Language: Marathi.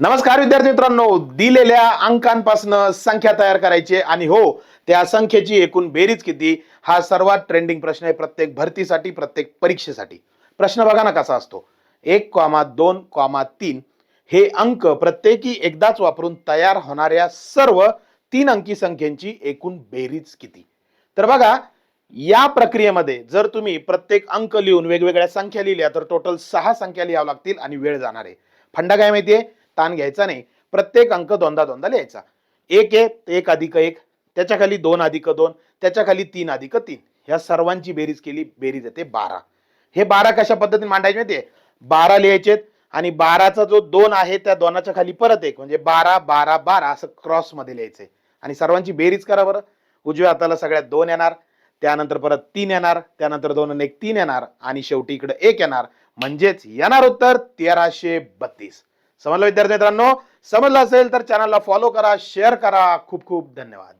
नमस्कार विद्यार्थी मित्रांनो. दिलेल्या अंकांपासून संख्या तयार करायची आणि हो त्या संख्येची एकूण बेरीज किती? हा सर्वात ट्रेंडिंग प्रश्न आहे प्रत्येक भरतीसाठी प्रत्येक परीक्षेसाठी. प्रश्न बघा ना कसा असतो. एक कॉमा दोन कॉमा तीन हे अंक प्रत्येकी एकदाच वापरून तयार होणाऱ्या सर्व तीन अंकी संख्येची एकूण बेरीज किती? तर बघा या प्रक्रियेमध्ये जर तुम्ही प्रत्येक अंक लिहून वेगवेगळ्या संख्या लिहिल्या तर टोटल सहा संख्या लिहाव्या लागतील आणि वेळ जाणार आहे. फंडा काय माहितीये? ताण घ्यायचा नाही. प्रत्येक अंक दोनदा दोनदा लिहायचा. एक आहे एक अधिक एक त्याच्याखाली दोन अधिक दोन त्याच्याखाली तीन अधिक तीन. ह्या सर्वांची बेरीज केली बेरीज येते बारा. हे बारा कशा पद्धतीने मांडायचे माहितीये? बारा लिहायचेत आणि बाराचा जो दोन आहे त्या दोनाच्या खाली परत एक म्हणजे बारा बारा बारा असं क्रॉसमध्ये लिहायचंय आणि सर्वांची बेरीज करा बरं. उजव्या हाताला सगळ्यात दोन येणार त्यानंतर परत तीन येणार त्यानंतर दोन आणि एक तीन येणार आणि शेवटी इकडे एक येणार. म्हणजेच येणार उत्तर तेराशे बत्तीस. समजलं विद्यार्थी मित्रांनो? समजलं असेल तर चॅनलला फॉलो करा शेअर करा. खूप खूप धन्यवाद.